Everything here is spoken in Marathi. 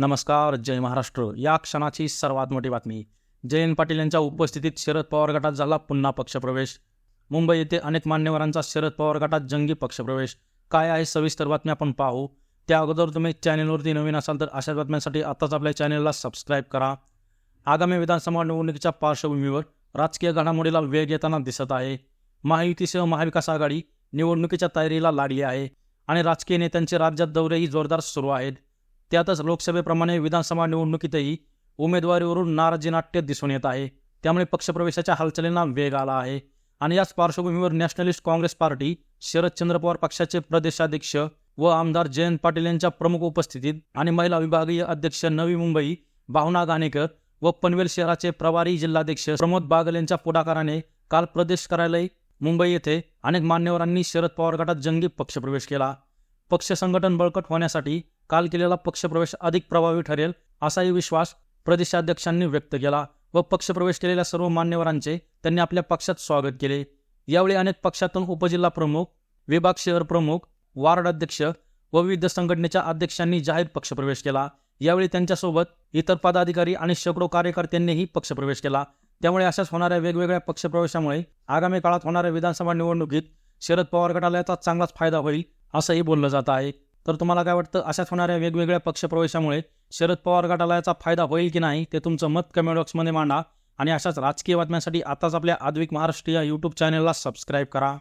नमस्कार जय महाराष्ट्र. या क्षणाची सर्वात मोठी बातमी. जयंत पाटील यांच्या उपस्थितीत शरद पवार गटात झाला पुन्हा पक्षप्रवेश. मुंबई येथे अनेक मान्यवरांचा शरद पवार गटात जंगी पक्षप्रवेश. काय आहे सविस्तर बातमी आपण पाहू. त्या अगोदर तुम्ही चॅनेलवरती नवीन असाल तर अशाच बातम्यांसाठी आताच आपल्या चॅनेलला सबस्क्राईब करा. आगामी विधानसभा निवडणुकीच्या पार्श्वभूमीवर राजकीय घडामोडीला वेग येताना दिसत आहे. महायुतीसह महाविकास आघाडी निवडणुकीच्या तयारीला लागली आहे आणि राजकीय नेत्यांचे राज्यात दौरेही जोरदार सुरू आहेत. त्यातच लोकसभेप्रमाणे विधानसभा निवडणुकीतही उमेदवारीवरून नाराजी नाट्य दिसून येत आहे. त्यामुळे पक्षप्रवेशाच्या हालचालींना वेग आला आहे. आणि याच पार्श्वभूमीवर Nationalist Congress Party Sharadchandra Pawar पक्षाचे प्रदेशाध्यक्ष व आमदार जयंत पाटील यांच्या प्रमुख उपस्थितीत आणि महिला विभागीय अध्यक्ष नवी मुंबई भावना गाणेकर व पनवेल शहराचे प्रभारी जिल्हाध्यक्ष प्रमोद बागल यांच्या पुढाकाराने काल प्रदेश कार्यालय मुंबई येथे अनेक मान्यवरांनी शरद पवार गटात जंगी पक्षप्रवेश केला. पक्ष संघटन बळकट होण्यासाठी काल केलेला पक्षप्रवेश अधिक प्रभावी ठरेल असाही विश्वास प्रदेशाध्यक्षांनी व्यक्त केला व पक्षप्रवेश केलेल्या सर्व मान्यवरांचे त्यांनी आपल्या पक्षात स्वागत केले. यावेळी अनेक पक्षातून उपजिल्हा प्रमुख विभाग शहर प्रमुख वार्ड अध्यक्ष व विविध संघटनेच्या अध्यक्षांनी जाहीर पक्षप्रवेश केला. यावेळी त्यांच्यासोबत इतर पदाधिकारी आणि शेकडो कार्यकर्त्यांनीही पक्षप्रवेश केला. त्यामुळे अशाच होणाऱ्या वेगवेगळ्या पक्षप्रवेशामुळे आगामी काळात होणाऱ्या विधानसभा निवडणुकीत शरद पवार गटाला याचा चांगलाच फायदा होईल असंही बोललं जात आहे. तर तुम्हाला काय वाटतं अशाच होणाऱ्या वेगवेगळ्या पक्षप्रवेशामुळे शरद पवार गटाला याचा फायदा होईल की नाही ते तुमचं मत कमेंट बॉक्समध्ये मांडा. आणि अशाच राजकीय बातम्यांसाठी आताच आपल्या आद्विक महाराष्ट्र या यूट्यूब चॅनलला सबस्क्राईब करा.